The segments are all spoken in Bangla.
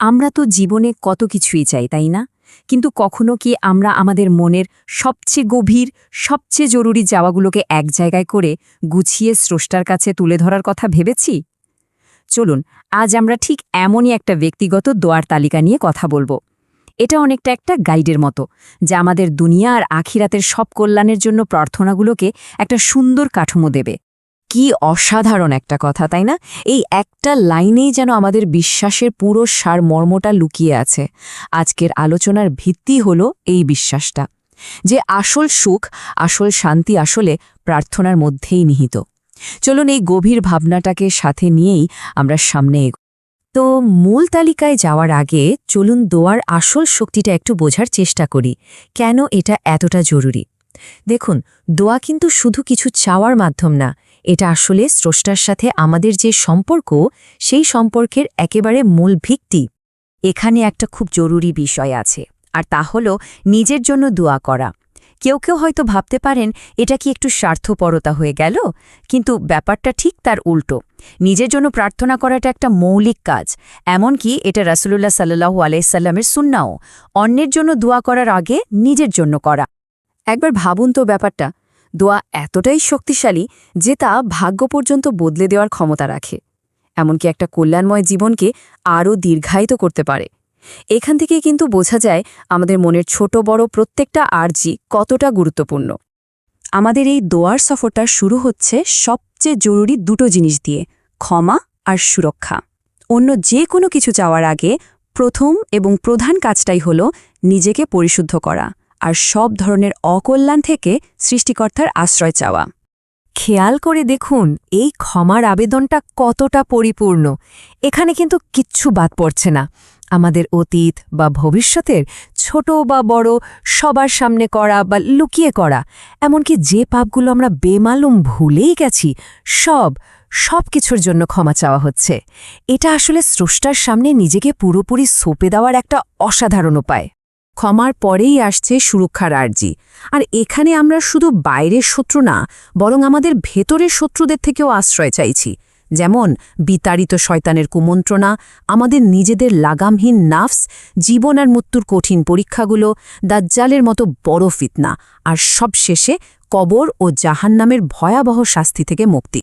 আমরা তো জীবনে কত কিছুই চাই, তাই না? কিন্তু কখনো কি আমরা আমাদের মনের সবচেয়ে গভীর, সবচেয়ে জরুরি যাওয়াগুলোকে এক জায়গায় করে গুছিয়ে স্রষ্টার কাছে তুলে ধরার কথা ভেবেছি? চলুন, আজ আমরা ঠিক এমনই একটা ব্যক্তিগত দোয়ার তালিকা নিয়ে কথা বলব। এটা অনেকটা একটা গাইডের মতো, যা আমাদের দুনিয়া আর আখিরাতের সব কল্যাণের জন্য প্রার্থনাগুলোকে একটা সুন্দর কাঠামো দেবে। কি অসাধারণ একটা কথা, তাই না? এই একটা লাইনেই যেন আমাদের বিশ্বাসের পুরো সার মর্মটা লুকিয়ে আছে। আজকের আলোচনার ভিত্তি হল এই বিশ্বাসটা। যে আসল সুখ, আসল শান্তি আসলে প্রার্থনার মধ্যেই নিহিত। চলুন এই গভীর ভাবনাটাকে সাথে নিয়েই আমরা সামনে এগো তো মূল তালিকায় যাওয়ার আগে চলুন দোয়ার আসল শক্তিটা একটু বোঝার চেষ্টা করি। কেন এটা এতটা জরুরি? দেখুন, দোয়া কিন্তু শুধু কিছু চাওয়ার মাধ্যম না এটা আসলে স্রষ্টার সাথে আমাদের যে সম্পর্ক, সেই সম্পর্কের একেবারে মূল ভিত্তি। এখানে একটা খুব জরুরি বিষয় আছে, আর তা হল নিজের জন্য দোয়া করা। কেউ কেউ হয়তো ভাবতে পারেন, এটা কি একটু স্বার্থপরতা হয়ে গেল? কিন্তু ব্যাপারটা ঠিক তার উল্টো। নিজের জন্য প্রার্থনা করাটা একটা মৌলিক কাজ, এমনকি এটা রাসুলুল্লাহ সাল্লু আলাইসাল্লামের সুন্নাও অন্যের জন্য দোয়া করার আগে নিজের জন্য করা। একবার ভাবুন তো ব্যাপারটা দোয়া এতটাই শক্তিশালী যে তা ভাগ্য পর্যন্ত বদলে দেওয়ার ক্ষমতা রাখে। এমনকি একটা কল্যাণময় জীবনকে আরও দীর্ঘায়িত করতে পারে। এখান থেকেই কিন্তু বোঝা যায় আমাদের মনের ছোট বড় প্রত্যেকটা আর্জি কতটা গুরুত্বপূর্ণ। আমাদের এই দোয়ার সফরটা শুরু হচ্ছে সবচেয়ে জরুরি দুটো জিনিস দিয়ে, ক্ষমা আর সুরক্ষা। অন্য যে কোনো কিছু চাওয়ার আগে প্রথম এবং প্রধান কাজটাই হল নিজেকে পরিশুদ্ধ করা। আর সব ধরনের অকল্যাণ থেকে সৃষ্টিকর্তার আশ্রয় চাওয়া। খেয়াল করে দেখুন, এই ক্ষমার আবেদনটা কতটা পরিপূর্ণ। এখানে কিন্তু কিচ্ছু বাদ পড়ছে না। আমাদের অতীত বা ভবিষ্যতের ছোট বা বড়, সবার সামনে করা বা লুকিয়ে করা, এমনকি যে পাপগুলো আমরা বেমালুম ভুলেই গেছি, সব সব কিছুর জন্য ক্ষমা চাওয়া হচ্ছে। এটা আসলে স্রষ্টার সামনে নিজেকে পুরোপুরি সোপে দেওয়ার একটা অসাধারণ উপায়। ক্ষমার পরেই আসছে সুরক্ষার আর্জি। আর এখানে আমরা শুধু বাইরের শত্রু না, বরং আমাদের ভেতরের শত্রুদের থেকেও আশ্রয় চাইছি। যেমন, বিতাড়িত শয়তানের কুমন্ত্রণা, আমাদের নিজেদের লাগামহীন নাফস, জীবন আর মৃত্যুর কঠিন পরীক্ষাগুলো, দাজ্জালের মতো বড় ফিতনা, আর সবশেষে কবর ও জাহান্নামের ভয়াবহ শাস্তি থেকে মুক্তি।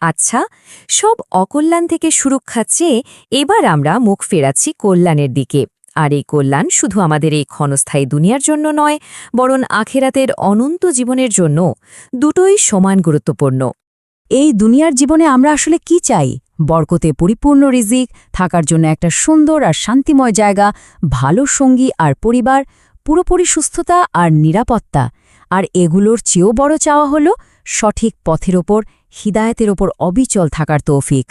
আচ্ছা সব অকল্যাণ থেকে সুরক্ষা চেয়ে এবার আমরা মুখ ফেরাচ্ছি কল্যাণের দিকে। আর এই কল্যাণ শুধু আমাদের এই ক্ষণস্থায়ী দুনিয়ার জন্য নয়, বরং আখেরাতের অনন্ত জীবনের জন্য দুটোই সমান গুরুত্বপূর্ণ। এই দুনিয়ার জীবনে আমরা আসলে কি চাই? বরকতে পরিপূর্ণ রিজিক, থাকার জন্য একটা সুন্দর আর শান্তিময় জায়গা, ভালো সঙ্গী আর পরিবার, পুরোপুরি সুস্থতা আর নিরাপত্তা। আর এগুলোর চেয়েও বড় চাওয়া হল সঠিক পথের ওপর, হিদায়তের ওপর অবিচল থাকার তৌফিক।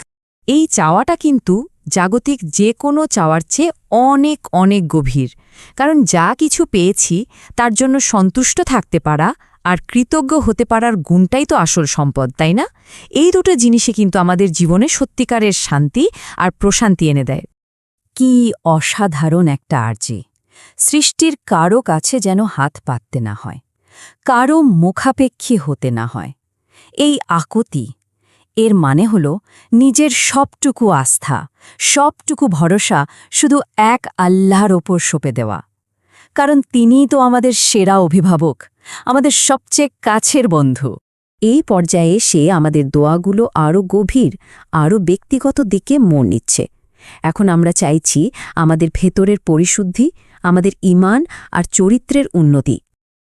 এই চাওয়াটা কিন্তু জাগতিক যে কোনো চাওয়ার চেয়ে অনেক অনেক গভীর। কারণ যা কিছু পেয়েছি, তার জন্য সন্তুষ্ট থাকতে পারা আর কৃতজ্ঞ হতে পারার গুণটাই তো আসল সম্পদ, তাই না? এই দুটো জিনিসে কিন্তু আমাদের জীবনে সত্যিকারের শান্তি আর প্রশান্তি এনে দেয়। কি অসাধারণ একটা আর্জি। সৃষ্টির কারও কাছে যেন হাত পাততে না হয়, কারও মুখাপেক্ষী হতে না হয়। এই আকতি এর মানে হল নিজের সবটুকু আস্থা, সবটুকু ভরসা শুধু এক আল্লাহর ওপর সঁপে দেওয়া। কারণ তিনিই তো আমাদের সেরা অভিভাবক, আমাদের সবচেয়ে কাছের বন্ধু। এই পর্যায়ে সে আমাদের দোয়াগুলো আরও গভীর, আরও ব্যক্তিগত দিকে মন নিচ্ছে। এখন আমরা চাইছি আমাদের ভেতরের পরিশুদ্ধি, আমাদের ইমান আর চরিত্রের উন্নতি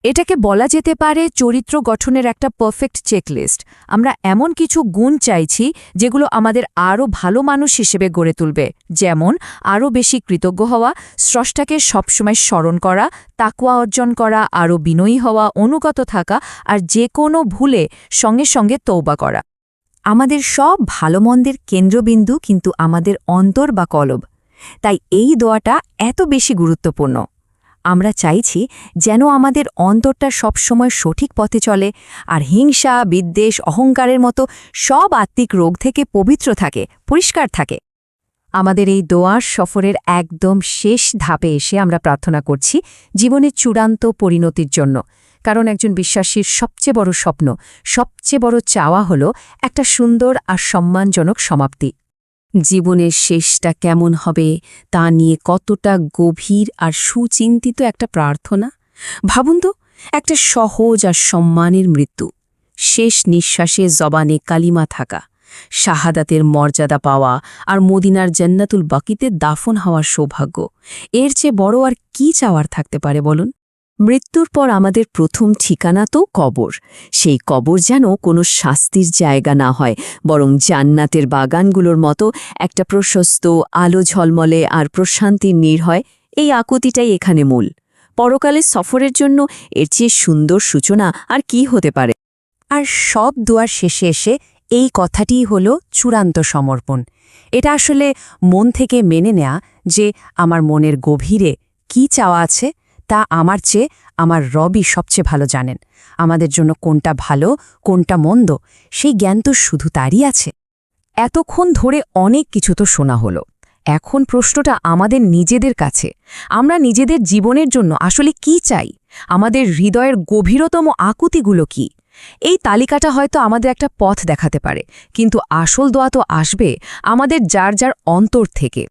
এটাকে বলা যেতে পারে চরিত্র গঠনের একটা পারফেক্ট চেকলিস্ট আমরা এমন কিছু গুণ চাইছি যেগুলো আমাদের আরও ভালো মানুষ হিসেবে গড়ে তুলবে। যেমন, আরও বেশি কৃতজ্ঞ হওয়া, স্রষ্টাকে সবসময় স্মরণ করা, তাকুয়া অর্জন করা, আরও বিনয়ী হওয়া, অনুগত থাকা আর যে কোনো ভুলে সঙ্গে সঙ্গে তৌবা করা। আমাদের সব ভালো মন্দের কেন্দ্রবিন্দু কিন্তু আমাদের অন্তর বা কলব। তাই এই দোয়াটা এত বেশি গুরুত্বপূর্ণ। আমরা চাইছি যেন আমাদের অন্তরটা সবসময় সঠিক পথে চলে আর হিংসা, বিদ্বেষ, অহংকারের মতো সব আত্মিক রোগ থেকে পবিত্র থাকে, পরিষ্কার থাকে। আমাদের এই দোয়ার সফরের একদম শেষ ধাপে এসে আমরা প্রার্থনা করছি জীবনের চূড়ান্ত পরিণতির জন্য। কারণ একজন বিশ্বাসীর সবচেয়ে বড় স্বপ্ন, সবচেয়ে বড় চাওয়া হল একটা সুন্দর আর সম্মানজনক সমাপ্তি। জীবনের শেষটা কেমন হবে তা নিয়ে কতটা গভীর আর সুচিন্তিত একটা প্রার্থনা? ভাবুন তো, একটা সহজ আর সম্মানের মৃত্যু। শেষ নিঃশ্বাসে জবানে কালিমা থাকা, শাহাদাতের মর্যাদা পাওয়া আর মদিনার জান্নাতুল বাকিতে দাফন হওয়ার সৌভাগ্য। এর চেয়ে বড় আর কি চাওয়ার থাকতে পারে বলুন? মৃত্যুর পর আমাদের প্রথম ঠিকানা তো কবর। সেই কবর যেন কোনো শাস্তির জায়গা না হয়, বরং জান্নাতের বাগানগুলোর মতো একটা প্রশস্ত, আলো ঝলমলে আর প্রশান্তির নীর হয়, এই আকুতিটাই এখানে মূল। পরকালের সফরের জন্য এর চেয়ে সুন্দর সূচনা আর কি হতে পারে? আর সব দুয়ার শেষে এসে এই কথাটিই হল চূড়ান্ত সমর্পণ। এটা আসলে মন থেকে মেনে নেয়া যে আমার মনের গভীরে কি চাওয়া আছে তা আমার চেয়ে আমার রবই সবচেয়ে ভালো জানেন। আমাদের জন্য কোনটা ভালো, কোনটা মন্দ, সেই জ্ঞান তো শুধু তারই আছে। এতক্ষণ ধরে অনেক কিছু তো শোনা হলো। এখন প্রশ্নটা আমাদের নিজেদের কাছে। আমরা নিজেদের জীবনের জন্য আসলে কি চাই? আমাদের হৃদয়ের গভীরতম আকুতিগুলো কি? এই তালিকাটা হয়তো আমাদের একটা পথ দেখাতে পারে, কিন্তু আসল দোয়া তো আসবে আমাদের যার যার অন্তর থেকে।